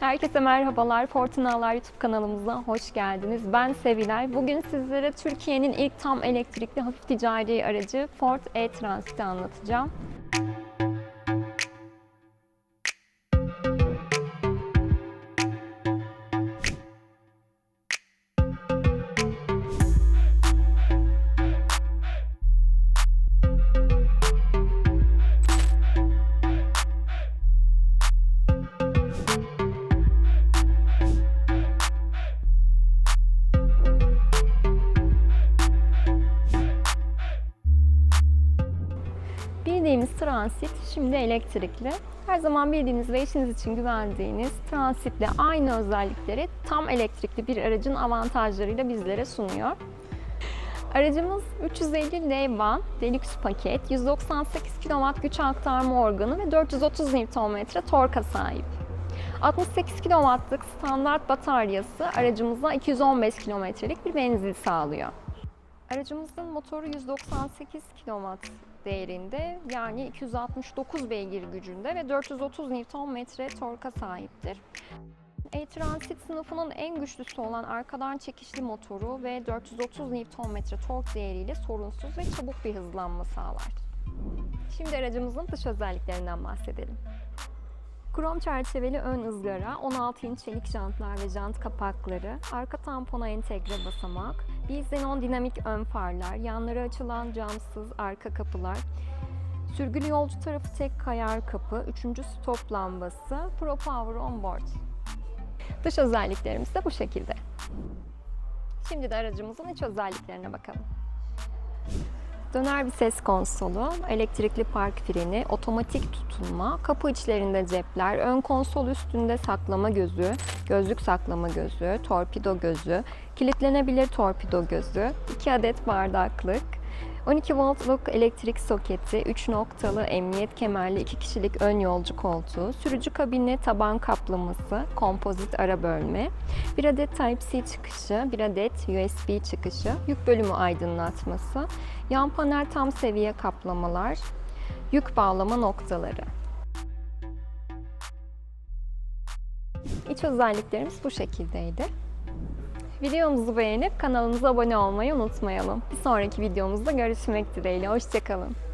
Herkese merhabalar. Fortunalar YouTube kanalımıza hoş geldiniz. Ben Sevilay. Bugün sizlere Türkiye'nin ilk tam elektrikli hafif ticari aracı Ford e-Transit'i anlatacağım. Bildiğimiz transit şimdi elektrikli. Her zaman bildiğiniz ve işiniz için güvendiğiniz transitle aynı özellikleri tam elektrikli bir aracın avantajlarıyla bizlere sunuyor. Aracımız 350 L-Van Deluxe paket, 198 kW güç aktarma organı ve 430 Nm torka sahip. 68 kW'lık standart bataryası aracımıza 215 kilometrelik bir menzil sağlıyor. Aracımızın motoru 198 kW değerinde yani 269 beygir gücünde ve 430 Nm torka sahiptir. E-Transit sınıfının en güçlüsü olan arkadan çekişli motoru ve 430 Nm tork değeriyle sorunsuz ve çabuk bir hızlanma sağlar. Şimdi aracımızın dış özelliklerinden bahsedelim. Krom çerçeveli ön ızgara, 16 inç çelik jantlar ve jant kapakları, arka tampona entegre basamak, bir xenon dinamik ön farlar, yanları açılan camsız arka kapılar, sürgülü yolcu tarafı tek kayar kapı, üçüncü stop lambası, Pro Power Onboard. Dış özelliklerimiz de bu şekilde. Şimdi de aracımızın iç özelliklerine bakalım. Döner bir ses konsolu, elektrikli park freni, otomatik tutulma, kapı içlerinde cepler, ön konsol üstünde saklama gözü, gözlük saklama gözü, torpido gözü, kilitlenebilir torpido gözü, 2 adet bardaklık, 12 voltluk elektrik soketi, 3 noktalı emniyet kemerli 2 kişilik ön yolcu koltuğu, sürücü kabini taban kaplaması, kompozit ara bölme, 1 adet Type-C çıkışı, 1 adet USB çıkışı, yük bölümü aydınlatması, yan panel tam seviye kaplamalar, yük bağlama noktaları. İç özelliklerimiz bu şekildeydi. Videomuzu beğenip kanalımıza abone olmayı unutmayalım. Bir sonraki videomuzda görüşmek dileğiyle. Hoşçakalın.